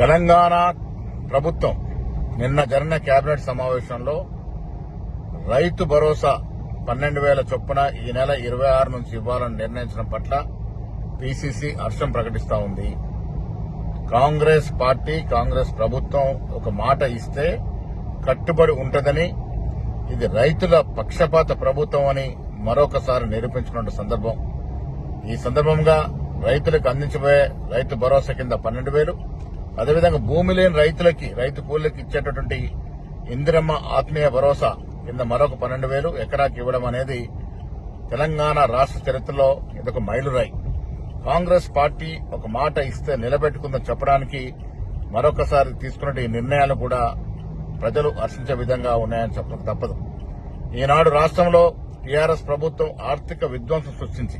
తెలంగాణ ప్రభుత్వం నిన్న జరిగిన కేబినెట్ సమావేశంలో రైతు భరోసా పన్నెండు వేల చొప్పున ఈ నెల ఇరవై ఆరు నుంచి ఇవ్వాలని నిర్ణయించడం పట్ల పీసీసీ హర్షం ప్రకటిస్తా ఉంది. కాంగ్రెస్ పార్టీ కాంగ్రెస్ ప్రభుత్వం ఒక మాట ఇస్తే కట్టుబడి ఉంటుందని ఇది రైతుల పక్షపాత ప్రభుత్వం అని మరొకసారి నిరూపించుకున్న సందర్భం. ఈ సందర్భంగా రైతులకు అందించబోయే రైతు భరోసా కింద పన్నెండు వేలు అదేవిధంగా భూమి లేని రైతులకి రైతు కూలీలకు ఇచ్చేటటువంటి ఇందిరమ్మ ఆత్మీయ భరోసా కింద మరొక పన్నెండు వేలు ఎకరాకి ఇవ్వడం అనేది తెలంగాణ రాష్ట్ర చరిత్రలో ఇదొక మైలురాయి. కాంగ్రెస్ పార్టీ ఒక మాట ఇస్తే నిలబెట్టుకుందని చెప్పడానికి మరొకసారి తీసుకున్న ఈ నిర్ణయాలు కూడా ప్రజలు హర్షించే విధంగా ఉన్నాయని చెప్పడం తప్పదు. ఈనాడు రాష్ట్రంలో టీఆర్ఎస్ ప్రభుత్వం ఆర్థిక విధ్వంసం సృష్టించి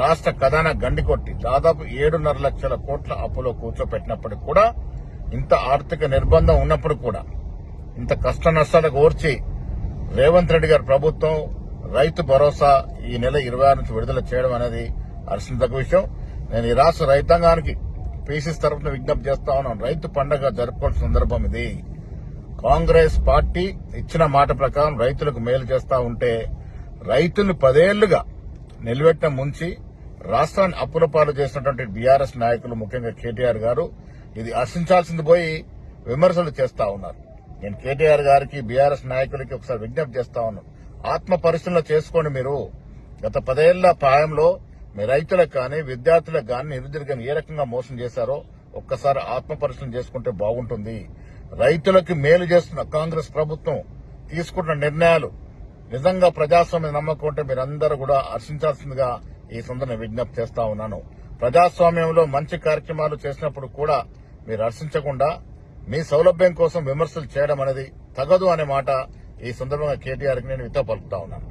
రాష్ట్ర ఖజానా గండికొట్టి దాదాపు ఏడున్నర లక్షల కోట్ల అప్పులో కూర్చోపెట్టినప్పటికి కూడా ఇంత ఆర్థిక నిర్బంధం ఉన్నప్పుడు కూడా ఇంత కష్ట నష్టాలకు ఓర్చి రేవంత్ రెడ్డి గారి ప్రభుత్వం రైతు భరోసా ఈ నెల ఇరవై ఆరు నుంచి విడుదల చేయడం అనేది హర్షించదగ్గ విషయం. నేను ఈ రాష్ట్ర రైతాంగానికి పీసీసీ తరఫున విజ్ఞప్తి చేస్తా ఉన్నాను. రైతు పండగ జరుపుకోవాల్సిన సందర్భం ఇది. కాంగ్రెస్ పార్టీ ఇచ్చిన మాట ప్రకారం రైతులకు మేలు చేస్తా ఉంటే రైతులు పదేళ్ళుగా నిలబెట్టిన ముంచి రాష్ట్రాన్ని అప్పుల పాలు చేసినటువంటి బీఆర్ఎస్ నాయకులు ముఖ్యంగా కేటీఆర్ గారు ఇది హర్షించాల్సింది పోయి విమర్శలు చేస్తా ఉన్నారు. నేను కేటీఆర్ గారికి బీఆర్ఎస్ నాయకులకి ఒకసారి విజ్ఞప్తి చేస్తా ఉన్నాను. ఆత్మ పరిశీలన చేసుకోండి మీరు. గత పదేళ్ళ ప్రాయంలో మీ రైతులకు కానీ విద్యార్థులకు కానీ నిరుద్యోగులకు ఏ రకంగా మోసం చేశారో ఒక్కసారి ఆత్మ పరిశీలన చేసుకుంటే బాగుంటుంది. రైతులకు మేలు చేస్తున్న కాంగ్రెస్ ప్రభుత్వం తీసుకుంటున్న నిర్ణయాలు నిజంగా ప్రజాస్వామ్య నమ్మకం ఉంటే మీరందరూ కూడా హర్షించాల్సిందిగా ఈ సందర్భంగా విజ్ఞప్తి చేస్తా ఉన్నాను. ప్రజాస్వామ్యంలో మంచి కార్యక్రమాలు చేసినప్పుడు కూడా మీరు హర్షించకుండా మీ సౌలభ్యం కోసం విమర్శలు చేయడం అనేది తగదు అనే మాట ఈ సందర్భంగా కేటీఆర్కి నేను వితో పలుకుతా ఉన్నాను.